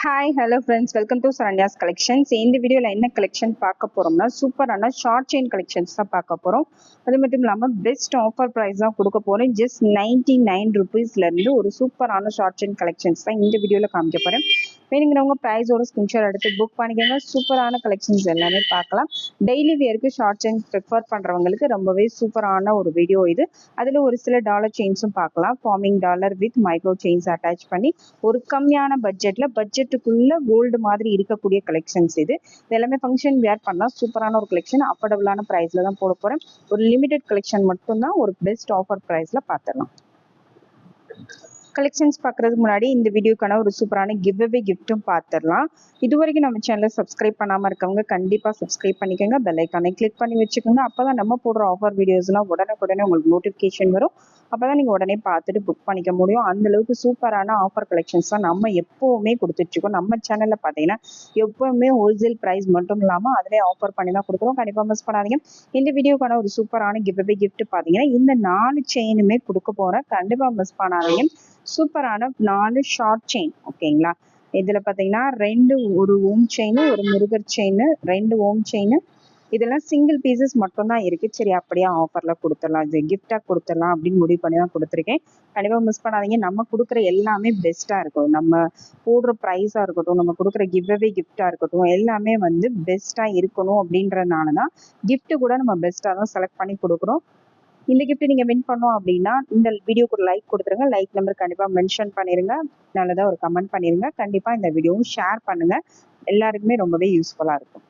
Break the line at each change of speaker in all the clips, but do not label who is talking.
Hi hello friends welcome to Saranya's collections இந்த வீடியோவில் என்ன கலெக்ஷன் பார்க்க போகிறோம்னா சூப்பரான ஷார்ட் செயின் கலெக்ஷன்ஸ் தான் பார்க்க போகிறோம் அது மட்டும் இல்லாமல் பெஸ்ட் ஆஃபர் ப்ரைஸ் தான் கொடுக்க போகிறோம் ஜஸ்ட் நைன்டி நைன் ருபீஸ்லேருந்து ஒரு சூப்பரான ஷார்ட் செயின் கலெக்ஷன்ஸ் தான் இந்த வீடியோவில் காமிக்க போகிறேன் வேணுங்கிறவங்க ப்ரைஸோட ஸ்கிரீன்ஷாட் எடுத்து புக் பண்ணிக்கோங்க. சூப்பரான கலெக்ஷன்ஸ் எல்லாமே பார்க்கலாம். டெய்லி வியருக்கு ஷார்ட் செயின்ஸ் ப்ரிஃபர் பண்ணுறவங்களுக்கு ரொம்பவே சூப்பரான ஒரு வீடியோ இது. அதில் ஒரு சில டாலர் செயின்ஸும் பார்க்கலாம். Forming dollar with micro chains attach பண்ணி ஒரு கம்மியான பட்ஜெட்டில் பட்ஜெட்டுக்குள்ள கோல்டு மாதிரி இருக்கக்கூடிய கலெக்ஷன்ஸ் இது. இது எல்லாமே ஃபங்க்ஷன் வேர் பண்ணால் சூப்பரான ஒரு கலெக்ஷன் அஃபோர்டபுளான ப்ரைஸில் தான் போட போகிறேன் ஒரு லிமிடெட் கலெக்ஷன் மட்டும்தான் ஒரு பெஸ்ட் ஆஃபர் ப்ரைஸில் பார்த்துடலாம். கலெக்ஷன்ஸ் பார்க்கறதுக்கு முன்னாடி இந்த வீடியோக்கான ஒரு சூப்பரான கிவ் அவே கிஃப்ட்டும் பார்த்துடலாம் இது வரைக்கும் நம்ம சேனலை சப்ஸ்கிரைப் பண்ணாமல் இருக்கவங்க கண்டிப்பாக சப்ஸ்கிரைப் பண்ணிக்கோங்க. பெல் கிளிக் பண்ணி வச்சுக்கோங்க. அப்போ தான் நம்ம போடுற ஆஃபர் வீடியோஸ்லாம் உடனுக்குடனே உங்களுக்கு நோட்டிஃபிகேஷன் வரும். அப்போ தான் நீங்கள் உடனே பார்த்துட்டு புக் பண்ணிக்க முடியும். அந்தளவுக்கு சூப்பரான ஆஃபர் கலெக்ஷன்ஸ் தான் நம்ம எப்போவுமே கொடுத்துட்ருக்கோம் நம்ம சேனலில் பார்த்தீங்கன்னா எப்போவுமே ஹோல்சேல் ப்ரைஸ் மட்டும் இல்லாமல் அதிலே ஆஃபர் பண்ணி தான் கொடுக்குறோம். கண்டிப்பாக மிஸ் பண்ணாதீங்க. இந்த வீடியோக்கான ஒரு சூப்பரான கிவ் அவே கிஃப்ட் பார்த்தீங்கன்னா இந்த நாலு செயினுமே கொடுக்க போகிறேன் கண்டிப்பாக மிஸ் பண்ணாதீங்க. சூப்பரான நாலு ஷார்ட் செயின் ஓகேங்களா இதுல பாத்தீங்கன்னா ரெண்டு ஒரு ஓம் செயின் ஒரு முருகர் செயின் ரெண்டு ஓம் செயின் இதெல்லாம் சிங்கிள் பீசஸ் மட்டும் தான் இருக்கு. சரி அப்படியே ஆஃபர்ல கொடுத்துடலாம். இது கிஃப்டா கொடுத்துடலாம் அப்படின்னு முடிவு பண்ணி தான் கொடுத்துருக்கேன். கண்டிப்பா மிஸ் பண்ணாதீங்க. நம்ம கொடுக்குற எல்லாமே பெஸ்டா இருக்கும் நம்ம போடுற ப்ரைஸா இருக்கட்டும் நம்ம கொடுக்குற கிவ் அவே கிஃப்டா இருக்கட்டும் எல்லாமே வந்து பெஸ்டா இருக்கணும் அப்படின்றதுனால தான் கிஃப்ட் கூட நம்ம பெஸ்டா தான் செலக்ட் பண்ணி கொடுக்குறோம். இந்த கிஃப்ட் நீங்க வின் பண்ணோம் அப்படின்னா இந்த வீடியோக்கு ஒரு லைக் கொடுத்துருங்க. லைக் நம்பர் கண்டிப்பா மென்ஷன் பண்ணிருங்க. நல்லதா ஒரு கமெண்ட் பண்ணிருங்க. கண்டிப்பா இந்த வீடியோவும் ஷேர் பண்ணுங்க. எல்லாருக்குமே ரொம்பவே யூஸ்ஃபுல்லா இருக்கும்.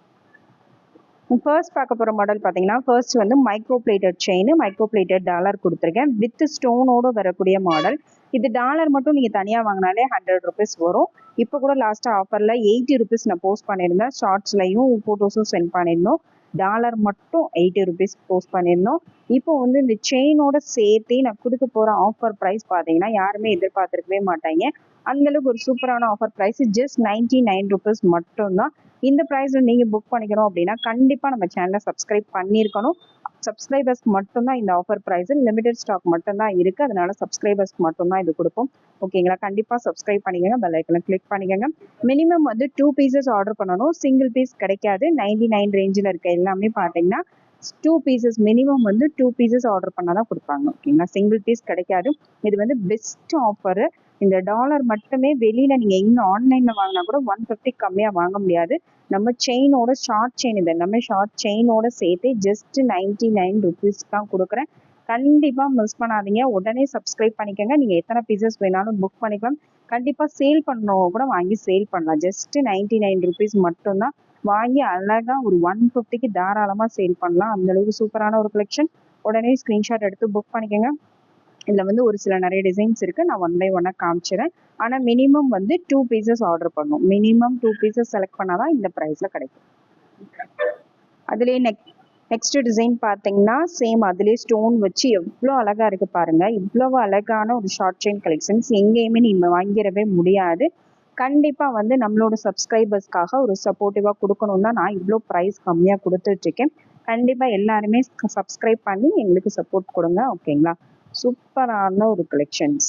ஃபர்ஸ்ட் பார்க்க போகிற மாடல் பார்த்தீங்கன்னா ஃபர்ஸ்ட் வந்து micro plated chain micro plated dollar கொடுத்துருக்கேன் வித் ஸ்டோனோட வரக்கூடிய மாடல் இது டாலர் மட்டும் நீங்கள் தனியாக வாங்கினாலே ஹண்ட்ரட் ருபீஸ் வரும். இப்போ கூட லாஸ்ட்டாக ஆஃபரில் எயிட்டி ருபீஸ் நான் போஸ்ட் பண்ணியிருந்தேன் ஷார்ட்ஸ்லையும் ஃபோட்டோஸும் சென்ட் பண்ணியிருந்தோம் டாலர் மட்டும் எயிட்டி ருபீஸ் போஸ்ட் பண்ணியிருந்தோம். இப்போ வந்து இந்த செயினோட சேர்த்து நான் கொடுக்க போற ஆஃபர் ப்ரைஸ் பார்த்தீங்கன்னா யாருமே எதிர்பார்த்துருக்கவே மாட்டாங்க. அந்த அளவுக்கு ஒரு சூப்பரான offer price just ninety nine rupees மட்டும்தான். இந்த ப்ரைஸில் நீங்கள் புக் பண்ணிக்கணும் அப்படின்னா கண்டிப்பாக நம்ம சேனலை சப்ஸ்கிரைப் பண்ணியிருக்கணும். சப்ஸ்கிரைபர்ஸ்க்கு மட்டும்தான் இந்த ஆஃபர் ப்ரைஸ் லிமிடெட் ஸ்டாக் மட்டும்தான் இருக்குது அதனால சப்ஸ்கிரைபர்ஸ்க்கு மட்டும்தான் இது கொடுப்போம் ஓகேங்களா கண்டிப்பாக சப்ஸ்கிரைப் பண்ணிக்கோங்க. பெல் ஐக்கனை கிளிக் பண்ணிக்கோங்க. மினிமம் வந்து டூ பீசஸ் ஆர்டர் பண்ணணும். சிங்கிள் பீஸ் கிடைக்காது. நைன்டி நைன் ரேஞ்சில் இருக்க எல்லாமே பார்த்தீங்கன்னா டூ பீசஸ் மினிமம் வந்து டூ பீசஸ் ஆர்டர் பண்ணால் தான் கொடுப்பாங்க. ஓகேங்களா சிங்கிள் பீஸ் கிடைக்காது. இது வந்து பெஸ்ட் ஆஃபரு இந்த டாலர் மட்டுமே வெளியில நீங்க எங்க ஆன்லைன்ல வாங்கினா கூட ஒன் ஃபிஃப்டி கம்மியா வாங்க முடியாது. நம்ம செயினோட ஷார்ட் செயின் இது. நம்ம ஷார்ட் செயினோட சேர்த்து ஜஸ்ட் நைன்டி நைன் ருபீஸ் தான் கொடுக்குறேன். கண்டிப்பா மிஸ் பண்ணாதீங்க. உடனே சப்ஸ்கிரைப் பண்ணிக்கோங்க. நீங்க எத்தனை பீசஸ் வேணாலும் புக் பண்ணிக்கலாம். கண்டிப்பா சேல் பண்ணவங்க கூட வாங்கி சேல் பண்ணலாம். ஜஸ்ட் நைன்டி நைன் ருபீஸ் மட்டும்தான். வாங்கி அழகா ஒரு ஒன் ஃபிஃப்டிக்கு தாராளமா சேல் பண்ணலாம். அந்த அளவுக்கு சூப்பரான ஒரு கலெக்ஷன் உடனே ஸ்கிரீன்ஷாட் எடுத்து புக் பண்ணிக்கோங்க. இதில் வந்து ஒரு சில நிறைய டிசைன்ஸ் இருக்குது நான் ஒன் பை ஒன்னாக காமிச்சிடுறேன் ஆனால் மினிமம் வந்து டூ பீசஸ் ஆர்டர் பண்ணும் மினிமம் டூ பீசஸ் செலக்ட் பண்ணால் தான் இந்த ப்ரைஸில் கிடைக்கும். அதுலேயே நெக் நெக்ஸ்ட் டிசைன் பார்த்தீங்கன்னா சேம் அதுலேயே ஸ்டோன் வச்சு எவ்வளோ அழகாக இருக்குது பாருங்கள் இவ்வளவு அழகான ஒரு ஷார்ட் செயின் கலெக்ஷன்ஸ் எங்கேயுமே நீங்கள் வாங்கிடவே முடியாது. கண்டிப்பாக வந்து நம்மளோட சப்ஸ்கிரைபர்ஸ்க்காக ஒரு சப்போர்ட்டிவாக கொடுக்கணும் தான் நான் இவ்வளோ ப்ரைஸ் கம்மியாக கொடுத்துட்ருக்கேன் கண்டிப்பாக எல்லாருமே சப்ஸ்கிரைப் பண்ணி எங்களுக்கு சப்போர்ட் கொடுங்க ஓகேங்களா சூப்பரான ஒரு கலெக்ஷன்ஸ்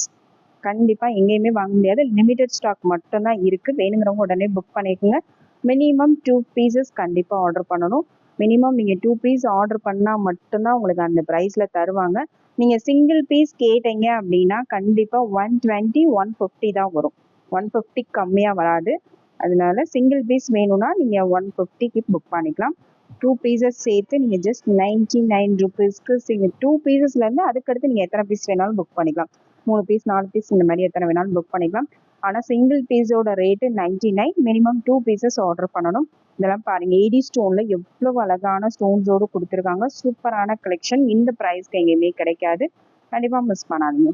கண்டிப்பாக எங்கேயுமே வாங்க முடியாது. லிமிடெட் ஸ்டாக் மட்டும்தான் இருக்குது வேணுங்கிறவங்க உடனே புக் பண்ணிக்கோங்க. மினிமம் டூ பீசஸ் கண்டிப்பாக ஆர்டர் பண்ணணும். மினிமம் நீங்கள் டூ பீஸ் ஆர்டர் பண்ணால் மட்டும்தான் உங்களுக்கு அந்த ப்ரைஸில் தருவாங்க. நீங்கள் சிங்கிள் பீஸ் கேட்டீங்க அப்படின்னா கண்டிப்பாக ஒன் டுவெண்ட்டி ஒன் ஃபிஃப்டி தான் வரும். ஒன் ஃபிஃப்டி கம்மியாக வராது. அதனால சிங்கிள் பீஸ் வேணும்னா நீங்கள் ஒன் ஃபிஃப்டிக்கு புக் பண்ணிக்கலாம். டூ பீசஸ் சேர்த்து நீங்க ஜஸ்ட் நைன்டி நைன் ருபீஸ்க்கு நீங்க டூ பீசஸ்ல இருந்து அதுக்கடுத்து நீங்க எத்தனை பீஸ் வேணாலும் புக் பண்ணிக்கலாம். மூணு பீஸ் நாலு பீஸ் இந்த மாதிரி எத்தனை வேணாலும் புக் பண்ணிக்கலாம். ஆனா சிங்கிள் பீஸோட rate ninety nine minimum two pieces order பண்ணணும். இதெல்லாம் பாருங்க ஏடி ஸ்டோன்ல எவ்வளவு அழகான ஸ்டோன்ஸோடு கொடுத்துருக்காங்க. சூப்பரான கலெக்ஷன் இந்த ப்ரைஸ்க்கு எங்கேயுமே கிடைக்காது. கண்டிப்பா மிஸ் பண்ணாதீங்க.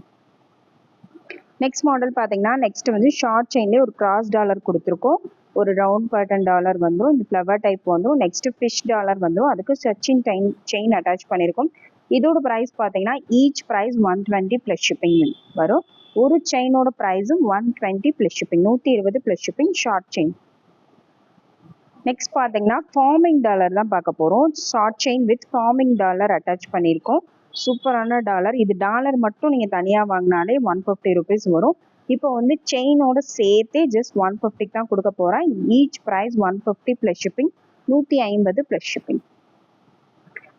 நெக்ஸ்ட் மாடல் பார்த்தீங்கன்னா நெக்ஸ்ட் வந்து ஷார்ட் செயின்லேயே ஒரு கிராஸ் டாலர் கொடுத்துருக்கோம். ஒரு ரவுண்ட் பேட்டர்ன் டாலர் வந்தும் இந்த ஃப்ளவர் டைப் வந்தும் நெக்ஸ்ட் ஃபிஷ் டாலர் வந்தும் அதுக்கு சச்சின் டைன் செயின் அட்டாச் பண்ணியிருக்கோம் இதோட ப்ரைஸ் பார்த்தீங்கன்னா each price one twenty plus shipping வரும். ஒரு செயினோட ப்ரைஸும் ஒன் டுவெண்ட்டி ப்ளஸ் ஷிப்பிங் நூற்றி இருபது plus shipping short chain next பார்த்தீங்கன்னா ஃபார்மிங் டாலர் தான் பார்க்க போகிறோம் short chain with forming dollar attach பண்ணியிருக்கோம் சூப்பரான டாலர் இது டாலர் மட்டும் நீங்கள் தனியாக வாங்கினாலே ஒன் ஃபிஃப்டி ருபீஸ் வரும். இப்போ வந்து செயினோட சேர்த்தே ஜஸ்ட் ஒன் ஃபிஃப்டிக்கு தான் கொடுக்க போகிறேன் each price one fifty plus shipping நூற்றி ஐம்பது ப்ளஸ் ஷிப்பிங்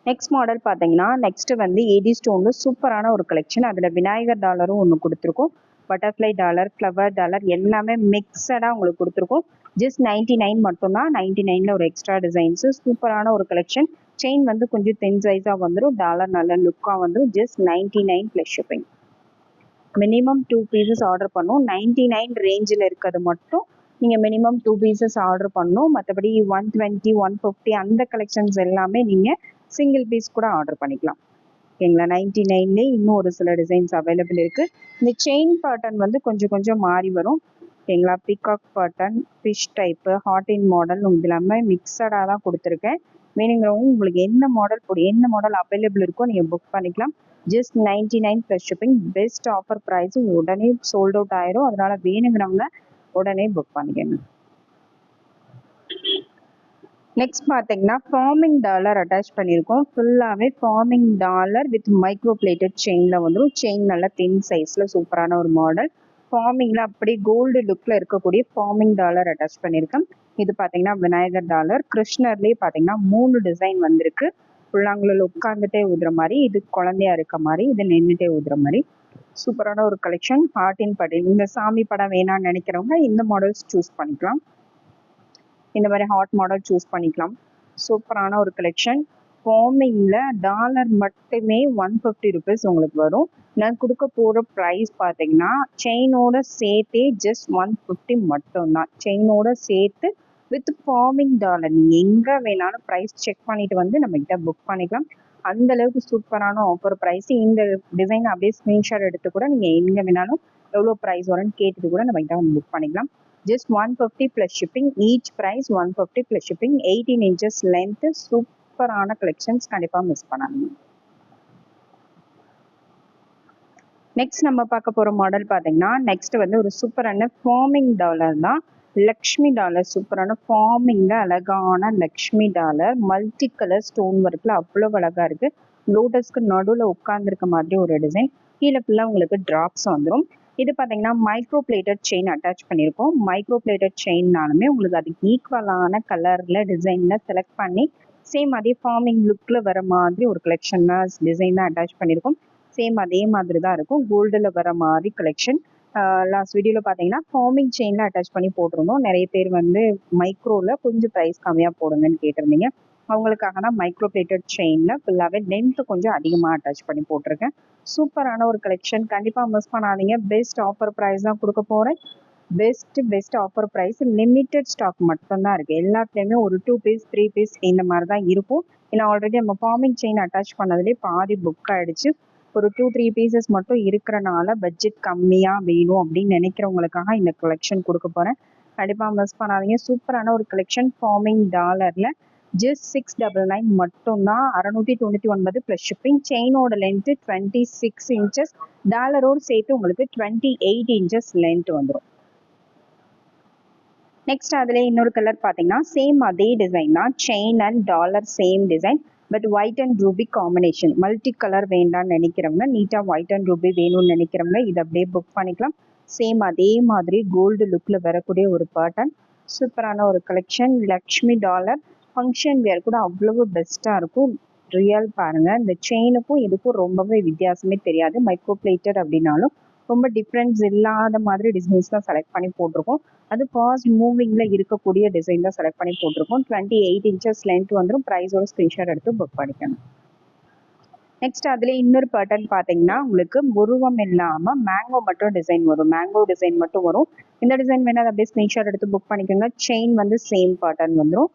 நெக்ஸ்ட் மாடல் பார்த்தீங்கன்னா நெக்ஸ்ட் வந்து ஏடி ஸ்டோனில் சூப்பரான ஒரு கலெக்ஷன் அதில் விநாயகர் டாலரும் ஒன்று கொடுத்துருக்கோம். பட்டர்ஃப்ளை டாலர் ஃப்ளவர் டாலர் எல்லாமே மிக்சடாக உங்களுக்கு கொடுத்துருக்கோம். ஜஸ்ட் நைன்டி நைன் மட்டும்தான். நைன்டி நைனில் ஒரு எக்ஸ்ட்ரா டிசைன்ஸு சூப்பரான ஒரு கலெக்ஷன் செயின் வந்து கொஞ்சம் தென் சைஸாக வந்துடும் டாலர் நல்ல லுக்காக வந்துடும் just ninety nine plus shipping minimum two pieces order பண்ணும். நைன்டி நைன் ரேஞ்சில் இருக்கிறது மட்டும் நீங்கள் மினிமம் டூ பீசஸ் ஆர்டர் பண்ணணும் மற்றபடி ஒன் டுவெண்ட்டி ஒன் ஃபிஃப்டி அந்த கலெக்ஷன்ஸ் எல்லாமே நீங்கள் சிங்கிள் பீஸ் கூட ஆர்டர் பண்ணிக்கலாம். ஓகேங்களா? நைன்டி நைன்லேயே இன்னும் ஒரு சில டிசைன்ஸ் அவைலபிள் இருக்குது இந்த செயின் பேட்டர்ன் வந்து கொஞ்சம் கொஞ்சம் மாறி வரும். ஓகேங்களா? Peacock pattern fish type hot in model இது எல்லாமே மிக்சடாக தான் கொடுத்துருக்கேன். வேணுங்கிறவங்க உங்களுக்கு என்ன மாடல் போடு என்ன மாடல் அவைலபிள் இருக்கோ நீங்கள் புக் பண்ணிக்கலாம். Just ninety nine plus shipping best offer price உடனே சோல்ட் அவுட் ஆயிரும். அதனால வேணுங்கிறவங்க உடனே புக் பண்ணிக்கோங்க. நெக்ஸ்ட் பார்த்தீங்கன்னா ஃபார்மிங் டாலர் அட்டாச் பண்ணியிருக்கோம். ஃபுல்லாகவே forming dollar with micro plated செயினில் வந்துடும் செயின் நல்லா தின் சைஸில் சூப்பரான ஒரு மாடல் ஃபார்மிங்கில் அப்படியே கோல்டு லுக்கில் இருக்கக்கூடிய ஃபார்மிங் டாலர் அட்டாச் பண்ணியிருக்கேன். இது பார்த்தீங்கன்னா விநாயகர் டாலர் கிருஷ்ணர்லேயே பார்த்தீங்கன்னா மூணு டிசைன் வந்திருக்கு. புல்லாங்குழல் உட்காந்துட்டே ஊதுற மாதிரி இது குழந்தையா இருக்க மாதிரி இது நின்றுட்டே ஊதுற மாதிரி. சூப்பரான ஒரு கலெக்ஷன் ஹார்டின் பட்டியல் இந்த சாமி படம் வேணாம்னு நினைக்கிறவங்க இந்த மாடல்ஸ் சூஸ் பண்ணிக்கலாம். இந்த மாதிரி ஹாட் மாடல் சூஸ் பண்ணிக்கலாம். சூப்பரான ஒரு கலெக்ஷன் ஃபார்மிங்கில் டாலர் மட்டுமே ஒன் ஃபிஃப்டி ருபீஸ் உங்களுக்கு வரும். நான் கொடுக்க போகிற ப்ரைஸ் பார்த்தீங்கன்னா செயினோட சேர்த்தே ஜஸ்ட் ஒன் ஃபிஃப்டி மட்டும்தான். செயினோட சேர்த்து வித் ஃபார்மிங் டாலர் நீங்கள் எங்கே வேணாலும் ப்ரைஸ் செக் பண்ணிட்டு வந்து நம்மகிட்ட புக் பண்ணிக்கலாம். அந்த அளவுக்கு சூப்பரான ஆஃபர் ப்ரைஸ் இந்த டிசைன் அப்படியே ஸ்க்ரீன்ஷாட் எடுத்து கூட நீங்கள் எங்கே வேணாலும் எவ்வளோ ப்ரைஸ் வரும்னு கேட்டுட்டு கூட நம்மகிட்ட வந்து புக் பண்ணிக்கலாம். Just one fifty plus shipping each price one fifty plus shipping eighteen inches length சூப்பரான கலெக்ஷன்ஸ் கண்டிப்பாக மிஸ் பண்ணாதீங்க. நெக்ஸ்ட் நம்ம பார்க்க போகிற மாடல் பார்த்தீங்கன்னா நெக்ஸ்ட் வந்து ஒரு சூப்பரான ஃபார்மிங் டாலர் தான். லக்ஷ்மி டாலர் சூப்பரான ஃபார்மிங்கில் அழகான Lakshmi dollar multi colour stone ஒர்க்கில் அவ்வளோ அழகாக இருக்குது லோட்டஸ்க்கு நடுவில் உட்காந்துருக்க மாதிரி ஒரு டிசைன் கீழே ஃபுல்லாக உங்களுக்கு ட்ராப்ஸ் வந்துடும் இது பார்த்தீங்கன்னா மைக்ரோ பிளேட்டட் செயின் அட்டாச் பண்ணியிருக்கோம். மைக்ரோ பிளேட்டட் செயின்னாலுமே உங்களுக்கு அதுக்கு ஈக்குவலான கலரில் டிசைனில் செலக்ட் பண்ணி சேம் அதே ஃபார்மிங் லுக்கில் வர மாதிரி ஒரு கலெக்ஷன் தான் டிசைன் தான் அட்டாச் பண்ணியிருக்கோம். சேம் அதே மாதிரி தான் இருக்கும். கோல்டில் வர மாதிரி கலெக்ஷன் லாஸ்ட் வீடியோவில் பார்த்தீங்கன்னா ஃபார்மிங் செயினில் அட்டாச் பண்ணி போட்டிருந்தோம். நிறைய பேர் வந்து மைக்ரோவில் கொஞ்சம் ப்ரைஸ் கம்மியாக போடுங்கன்னு கேட்டிருந்தீங்க. அவங்களுக்காக தான் மைக்ரோ பிளேட்டட் செயினில் ஃபுல்லாகவே லென்த்து கொஞ்சம் அதிகமாக அட்டாச் பண்ணி போட்டிருக்கேன். சூப்பரான ஒரு கலெக்ஷன் கண்டிப்பாக மிஸ் பண்ணாதீங்க. பெஸ்ட் ஆஃபர் ப்ரைஸ் தான் கொடுக்க போகிறேன் best best offer price limited stock மட்டும்தான் இருக்குது எல்லாத்துலேயுமே ஒரு டூ பீஸ் த்ரீ பீஸ் இந்த மாதிரி தான் இருக்கும். ஏன்னா ஆல்ரெடி நம்ம ஃபார்மிங் செயின் அட்டாச் பண்ணதுலேயே பாதி புக் ஆகிடுச்சு ஒரு டூ த்ரீ பீசஸ் மட்டும் இருக்கிறனால பட்ஜெட் கம்மியாக வேணும் அப்படின்னு நினைக்கிறவங்களுக்காக இந்த கலெக்ஷன் கொடுக்க போகிறேன் கண்டிப்பாக மிஸ் பண்ணாதீங்க. சூப்பரான ஒரு கலெக்ஷன் ஃபார்மிங் டாலரில் ஜஸ்ட் சிக்ஸ் டபுள் நைன் மட்டும்தான். அறநூற்றி தொண்ணூற்றி ஒன்பது ப்ளஸ் ஷிப்பிங் செயினோட லென்த்து டுவெண்ட்டி சிக்ஸ் இன்ச்சஸ் டாலரோடு சேர்த்து உங்களுக்கு டுவெண்ட்டி எயிட் இன்ச்சஸ் லென்த் வந்துடும் நெக்ஸ்ட் அதில் இன்னொரு கலர் பார்த்தீங்கன்னா சேம் அதே டிசைன் தான். Chain and dollar same design but white and ruby combination multi colour வேண்டாம்னு நினைக்கிறவங்க நீட்டாக ஒயிட் அண்ட் ரூபி வேணும்னு நினைக்கிறவங்க இதை அப்படியே புக் பண்ணிக்கலாம். சேம் அதே மாதிரி கோல்டு லுக்கில் வரக்கூடிய ஒரு பேட்டர்ன் சூப்பரான ஒரு collection Lakshmi dollar function wear கூட அவ்வளவு பெஸ்ட்டாக இருக்கும். ரியல் பாருங்கள் இந்த செயினுக்கும் இதுக்கும் ரொம்பவே வித்தியாசமே தெரியாது. மைக்ரோ பிளேட்டட் அப்படின்னாலும் ரொம்ப டிஃப்ரென்ஸ் இல்லாத மாதிரி டிசைன்ஸ் தான் செலக்ட் பண்ணி போட்டிருக்கோம். அது ஃபாஸ்ட் மூவிங்கில் இருக்கக்கூடிய டிசைன் தான் செலக்ட் பண்ணி போட்டிருக்கோம். டுவெண்ட்டி எயிட் இன்ச்சஸ் லென்த் வந்துடும் ப்ரைஸோட ஸ்க்ரீன்ஷாட் எடுத்து புக் பண்ணிக்கணும். நெக்ஸ்ட் அதில் இன்னொரு பேட்டர்ன் பார்த்தீங்கன்னா உங்களுக்கு உருவம் இல்லாமல் மேங்கோ மட்டும் டிசைன் வரும். மேங்கோ டிசைன் மட்டும் வரும். இந்த டிசைன் வேணால் அப்படியே ஸ்க்ரீன்ஷாட் எடுத்து புக் பண்ணிக்கோங்க. செயின் வந்து சேம் பேட்டர்ன் வந்துடும்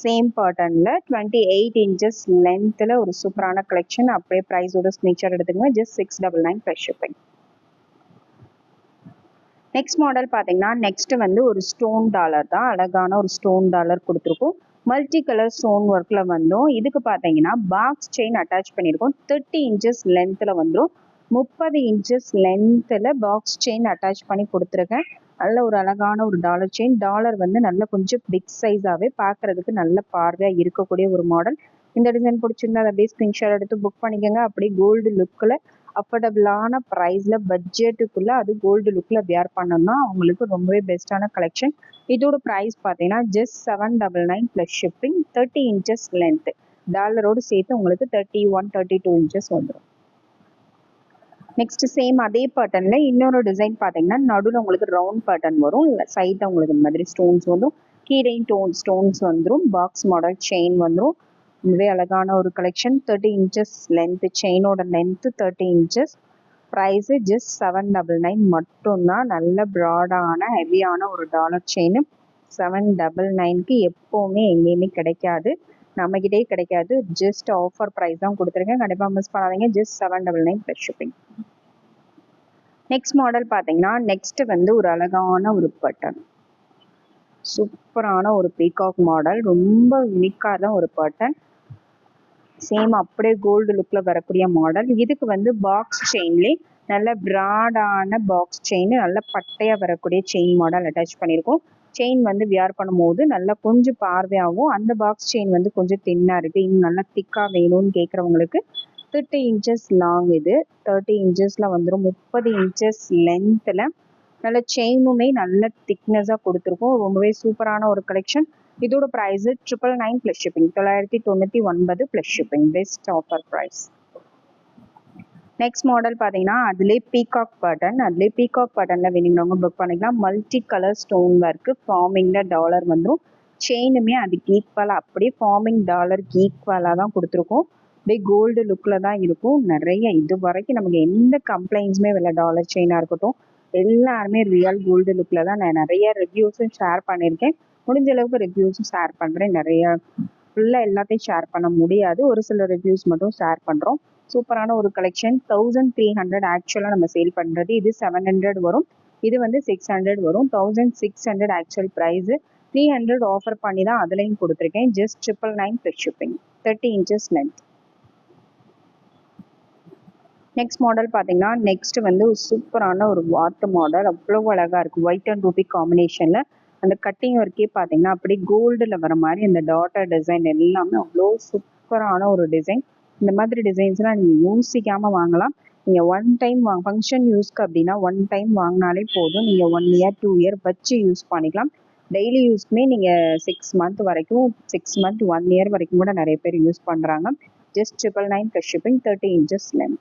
சேம் பேட்டர்னில் டுவெண்ட்டி எயிட் இன்ச்சஸ் லென்த்தில் ஒரு சூப்பரான கலெக்ஷன் அப்படியே ப்ரைஸோட ஸ்க்ரீன்ஷாட் எடுத்துக்கோங்க. Just six double nine plus shipping next model பார்த்தீங்கன்னா நெக்ஸ்ட் வந்து ஒரு ஸ்டோன் டாலர் தான். அழகான ஒரு ஸ்டோன் டாலர் கொடுத்துருக்கோம். மல்டி கலர் ஸ்டோன் ஒர்க்கில் வந்தோம் இதுக்கு பார்த்தீங்கன்னா பாக்ஸ் செயின் அட்டாச் பண்ணியிருக்கோம். தேர்ட்டி இன்ச்சஸ் லென்த்தில் வந்துடும் முப்பது இன்ச்சஸ் லென்த்தில் பாக்ஸ் செயின் அட்டாச் பண்ணி கொடுத்துருக்கேன். நல்ல ஒரு அழகான ஒரு டாலர் செயின் டாலர் வந்து நல்ல கொஞ்சம் பிக் சைஸாகவே பார்க்குறதுக்கு நல்ல பார்வையாக இருக்கக்கூடிய ஒரு மாடல் இந்த டிசைன் பிடிச்சிருந்தா அதை அப்படியே ஸ்க்ரீன்ஷாட் எடுத்து புக் பண்ணிக்கோங்க. அப்படியே கோல்டு லுக்கில் அஃபோர்டபுளான ப்ரைஸில் பட்ஜெட்டுக்குள்ளே அது கோல்டு லுக்கில் வியர் பண்ணோம்னா அவங்களுக்கு ரொம்பவே பெஸ்ட்டான கலெக்ஷன் இதோட ப்ரைஸ் பார்த்தீங்கன்னா just seven double nine plus shipping thirty inches length டாலரோடு சேர்த்து உங்களுக்கு thirty one thirty two inches வந்துடும் நெக்ஸ்ட் சேம் அதே பேட்டர்னில் இன்னொரு டிசைன் பார்த்தீங்கன்னா நடுவில் உங்களுக்கு ரவுண்ட் பேட்டர்ன் வரும். இல்லை சைடில் உங்களுக்கு இந்த மாதிரி ஸ்டோன்ஸ் வந்துடும் கீரையும் டோன் ஸ்டோன்ஸ் வந்துடும் பாக்ஸ் மாடல் செயின் வந்துடும் ரொம்பவே அழகான ஒரு collection thirty inches length செயினோட length thirty inches price just seven double nine மட்டும்தான். நல்ல ப்ராடான ஹெவியான ஒரு டாலர் செயின் செவன் டபுள் நைனுக்கு எப்போவுமே எங்கேயுமே கிடைக்காது. நம்மக்கிட்டே கிடைக்காது. ஜஸ்ட் ஆஃபர் ப்ரைஸ் தான் கொடுத்துருக்கேன் கண்டிப்பாக மிஸ் பண்ணாதீங்க. Just seven double nine plus shipping next model பார்த்தீங்கன்னா நெக்ஸ்ட் வந்து ஒரு அழகான ஒரு பட்டன் சூப்பரான ஒரு பீகாக் மாடல் ரொம்ப யூனிக்கான ஒரு பட்டன் சேம் அப்படியே கோல்டு லுக்கில் வரக்கூடிய மாடல் இதுக்கு வந்து பாக்ஸ் செயின்லே நல்ல ப்ராடான பாக்ஸ் செயின் நல்ல பட்டையாக வரக்கூடிய செயின் மாடல் அட்டாச் பண்ணியிருக்கோம் செயின் வந்து வியர் பண்ணும்போது நல்லா கொஞ்சம் பார்வையாகவும் அந்த பாக்ஸ் செயின் வந்து கொஞ்சம் தின்னாக இருக்குது இன்னும் நல்லா திக்காக வேணும்னு கேட்குறவங்களுக்கு தேர்ட்டி இன்ச்சஸ் லாங் இது. தேர்ட்டி இன்ச்சஸில் வந்துடும் முப்பது இன்ச்சஸ் லென்த்தில் நல்ல செயினுமே நல்ல திக்னஸாக கொடுத்துருக்கோம். ரொம்பவே சூப்பரான ஒரு கலெக்ஷன் இதோட price triple nine plus shipping தொள்ளாயிரத்தி தொண்ணூற்றி ஒன்பது plus shipping best offer price next model பார்த்தீங்கன்னா அதுலேயே பீகாக் பட்டன் அதுலேயே பீகாக் பட்டனில் வேணுங்கிறவங்க புக் பண்ணிக்கலாம். மல்டி கலர் ஸ்டோன் ஒர்க்கு ஃபார்மிங்கில் டாலர் வந்துடும் செயினுமே அதுக்கு ஈக்குவலாக அப்படியே ஃபார்மிங் டாலருக்கு ஈக்குவலாக தான் கொடுத்துருக்கோம். அப்படியே கோல்டு லுக்கில் தான் இருக்கும். நிறைய இது வரைக்கும் நமக்கு எந்த கம்ப்ளைண்ட்ஸுமே இல்லை டாலர் செயினாக இருக்கட்டும். எல்லாருமே ரியல் கோல்டு லுக்கில் தான் நான் நிறைய ரிவ்யூஸும் ஷேர் பண்ணியிருக்கேன். முடிஞ்ச அளவுக்கு ரிவ்யூஸும் ஷேர் பண்ணுறேன் நிறைய ஃபுல்லாக எல்லாத்தையும் ஷேர் பண்ண முடியாது. ஒரு சில ரிவ்யூஸ் மட்டும் ஷேர் பண்ணுறோம் சூப்பரான ஒரு கலெக்ஷன் தௌசண்ட் த்ரீ ஹண்ட்ரட் ஆக்சுவலாக நம்ம சேல் பண்ணுறது இது செவன் ஹண்ட்ரட் வரும். இது வந்து சிக்ஸ் ஹண்ட்ரட் வரும். Thousand six hundred actual price three hundred offer பண்ணி தான் அதுலேயும் கொடுத்துருக்கேன். Just triple nine fit shipping thirty inches length next model பார்த்தீங்கன்னா நெக்ஸ்ட் வந்து ஒரு சூப்பரான ஒரு வாட்டு மாடல் அவ்வளோ அழகாக இருக்குது ஒயிட் அண்ட் ரூபி காம்பினேஷனில் அந்த கட்டிங் ஒர்க்கே பார்த்தீங்கன்னா அப்படியே கோல்டில் வர மாதிரி அந்த டாட்டர் டிசைன் எல்லாமே அவ்வளோ சூப்பரான ஒரு டிசைன் இந்த மாதிரி டிசைன்ஸ்லாம் நீங்கள் யோசிக்காமல் வாங்கலாம். நீங்கள் ஒன் டைம் வாங்க ஃபங்க்ஷன் யூஸ்க்கு அப்படின்னா ஒன் டைம் வாங்கினாலே போதும். நீங்கள் ஒன் இயர் டூ இயர் வச்சு யூஸ் பண்ணிக்கலாம். டெய்லி யூஸ்க்குமே நீங்கள் சிக்ஸ் மந்த் வரைக்கும் சிக்ஸ் மந்த் ஒன் இயர் வரைக்கும் கூட நிறைய பேர் யூஸ் பண்ணுறாங்க just triple nine plus shipping thirty inches length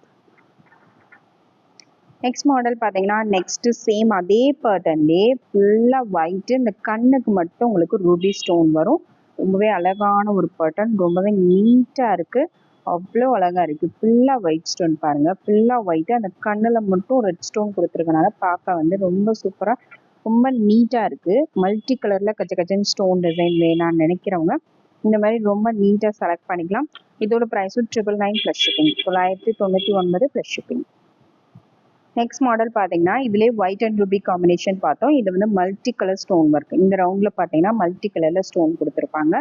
next model பார்த்தீங்கன்னா நெக்ஸ்ட்டு சேம் அதே பேட்டர்ன்லேயே ஃபுல்லாக ஒயிட்டு இந்த கண்ணுக்கு மட்டும் உங்களுக்கு ரூபி ஸ்டோன் வரும். ரொம்பவே அழகான ஒரு பேட்டர்ன் ரொம்பவே நீட்டாக இருக்குது அவ்வளோ அழகாக இருக்குது ஃபுல்லாக ஒயிட் ஸ்டோன் பாருங்கள் ஃபுல்லாக ஒயிட்டு அந்த கண்ணில் மட்டும் ரெட் ஸ்டோன் கொடுத்துருக்கனால பார்க்க வந்து ரொம்ப சூப்பராக ரொம்ப நீட்டாக இருக்குது மல்டி கலரில் கச்ச கச்சன் ஸ்டோன் டிசைன் வேணான்னு நினைக்கிறவங்க இந்த மாதிரி ரொம்ப நீட்டாக செலக்ட் பண்ணிக்கலாம். இதோட ப்ரைஸும் ட்ரிபிள் நைன் ப்ளஸ் ஷிப்பிங் தொள்ளாயிரத்தி தொண்ணூற்றி ஒன்பது ப்ளஸ் ஷிப்பிங் நெக்ஸ்ட் மாடல் பார்த்தீங்கன்னா இதுலேயே ஒயிட் அண்ட் ரூபி காம்பினேஷன் பார்த்தோம். இது வந்து மல்டி கலர் ஸ்டோன் ஒர்க் இந்த ரவுண்டில் பார்த்தீங்கன்னா மல்டி கலரில் ஸ்டோன் கொடுத்துருப்பாங்க.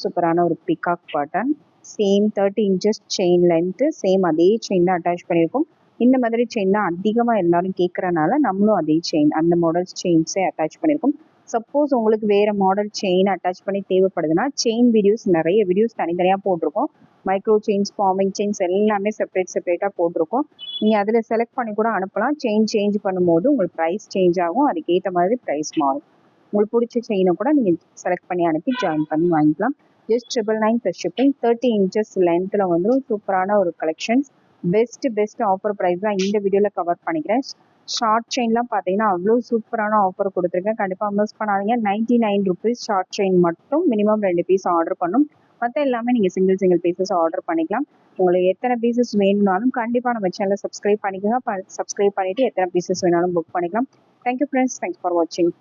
சூப்பரான ஒரு peacock pattern same thirty inches chain length same அதே செயின் தான் அட்டாச் பண்ணியிருக்கோம். இந்த மாதிரி செயின் தான் அதிகமாக எல்லாரும் கேட்குறனால நம்மளும் அதே செயின் அந்த மாடல்ஸ் செயின்ஸே அட்டாச் பண்ணியிருக்கோம். சப்போஸ் உங்களுக்கு வேறு மாடல் செயின் அட்டாச் பண்ணி தேவைப்படுதுன்னா செயின் வீடியோஸ் நிறைய வீடியோஸ் தனித்தனியாக போட்டிருக்கோம். மைக்ரோ செயின்ஸ் ஃபார்மிங் செயின்ஸ் எல்லாமே செப்பரேட் செப்பரேட்டாக போட்டிருக்கோம். நீங்கள் அதில் செலக்ட் பண்ணி கூட அனுப்பலாம். செயின் சேஞ்ச் பண்ணும்போது உங்களுக்கு ப்ரைஸ் சேஞ்ச் ஆகும். அதுக்கேற்ற மாதிரி ப்ரைஸ் மாறும். உங்களுக்கு பிடிச்ச செயினை கூட நீங்கள் செலக்ட் பண்ணி அனுப்பி ஜாயின் பண்ணி வாங்கிக்கலாம். Just triple nine plus shipping thirty inches லென்த்தில் வந்து சூப்பரான ஒரு collections best best offer price தான் இந்த வீடியோவில் கவர் பண்ணிக்கிறேன். ஷார்ட் செயின்லாம் பார்த்தீங்கன்னா அவ்வளோ சூப்பரான ஆஃபர் கொடுத்துருக்கேன். கண்டிப்பாக மிஸ் பண்ணாதீங்க. Ninety nine rupees short chain மட்டும் மினிமம் ரெண்டு பீஸ் ஆர்டர் பண்ணும். மற்ற எல்லாமே நீங்கள் சிங்கிள் சிங்கிள் பீசஸ் ஆர்டர் பண்ணிக்கலாம். உங்களுக்கு எத்தனை பீசஸ் வேணும்னாலும் கண்டிப்பாக நம்ம சேனலை சப்ஸ்கிரைப் பண்ணிக்கோங்க. சப்ஸ்கிரைப் பண்ணிவிட்டு எத்தனை பீசஸ் வேணாலும் புக் பண்ணிக்கலாம். தேங்க்யூ ஃப்ரெண்ட்ஸ் தேங்க்ஸ் ஃபார் வாட்சிங்